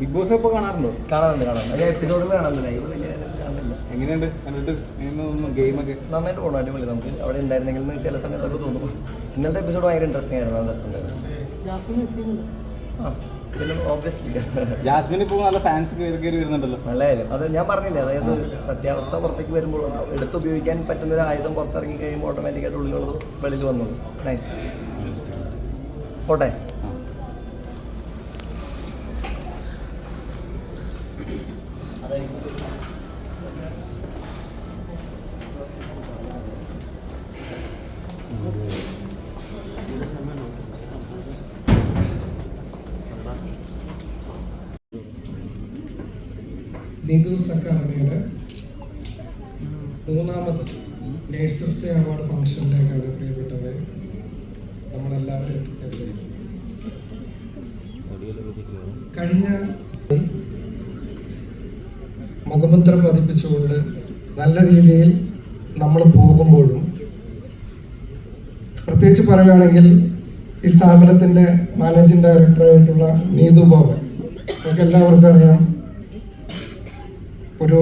Big boss ഇപ്പോൾ കാണാറുണ്ടോ? കാണാറുണ്ട് കാണാറുണ്ട്. ഞാൻ എപ്പിസോഡുകൾ കാണാറുണ്ട്. ലൈവ് എങ്ങനെയുണ്ട്? കണ്ടിട്ട് ഗെയിമൊക്കെ നന്നായിട്ട് പോകണം അടിപൊളി. നമുക്ക് അവിടെ ഉണ്ടായിരുന്നെങ്കിൽ ചില സമയത്തൊക്കെ തോന്നും. ഇന്നത്തെ എപ്പിസോഡ് ഭയങ്കര ഇൻട്രസ്റ്റിംഗ് ആയിരുന്നു. നല്ല സമയത്ത് ജാസ്മിൻ ഇപ്പോൾ നല്ല ഫാൻസ് കയറി വരുന്നുണ്ടല്ലോ. നല്ല കാര്യം. അത് ഞാൻ പറഞ്ഞില്ലേ അതായത് സത്യാവസ്ഥ പുറത്തേക്ക് വരുമ്പോൾ എടുത്തുപയോഗിക്കാൻ പറ്റുന്ന ഒരു ആയുധം പുറത്തിറങ്ങി കഴിയുമ്പോൾ ഓട്ടോമാറ്റിക്കായിട്ട് ഉള്ളിലുള്ളത് വെളിയിൽ വന്നു. നൈസ് പോട്ടെ. നീതു അക്കാദമിയുടെ മൂന്നാമത് നേഴ്സസ് ഡേ അവാർഡ് ഫംഗ്ഷനിലേക്കാണ് പ്രിയപ്പെട്ടവരെ നമ്മളെല്ലാവരും എത്തിച്ചേർന്നത്. കഴിഞ്ഞ മുഖമുദ്ര പതിപ്പിച്ചുകൊണ്ട് നല്ല രീതിയിൽ നമ്മൾ പോകുമ്പോഴും പ്രത്യേകിച്ച് പറയുകയാണെങ്കിൽ ഈ സ്ഥാപനത്തിന്റെ മാനേജിംഗ് ഡയറക്ടറായിട്ടുള്ള നീതു ബാബൻ നമുക്ക് എല്ലാവർക്കും അറിയാം. ഒരു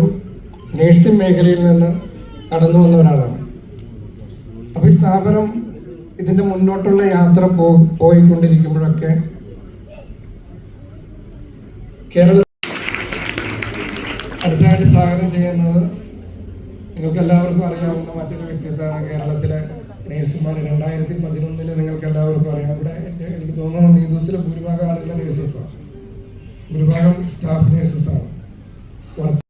നേഴ്സിംഗ് മേഖലയിൽ നിന്ന് കടന്നു വന്ന ഒരാളാണ്. അപ്പൊ ഈ സ്ഥാപനം ഇതിന്റെ മുന്നോട്ടുള്ള യാത്ര പോയിക്കൊണ്ടിരിക്കുമ്പോഴൊക്കെ കേരള ചെയ്യുന്നത് നിങ്ങൾക്ക് എല്ലാവർക്കും അറിയാവുന്ന മറ്റൊരു വ്യക്തിത്വമാണ് കേരളത്തിലെ നേഴ്സുമാർ. രണ്ടായിരത്തി പതിനൊന്നിൽ നിങ്ങൾക്ക് എല്ലാവർക്കും അറിയാം. ഇവിടെ എന്റെ എനിക്ക് തോന്നുന്നു നീതൂസിലെ ഭൂരിഭാഗം നേഴ്സസ് ആണ് ഭൂരിഭാഗം സ്റ്റാഫ് നേഴ്സസാണ്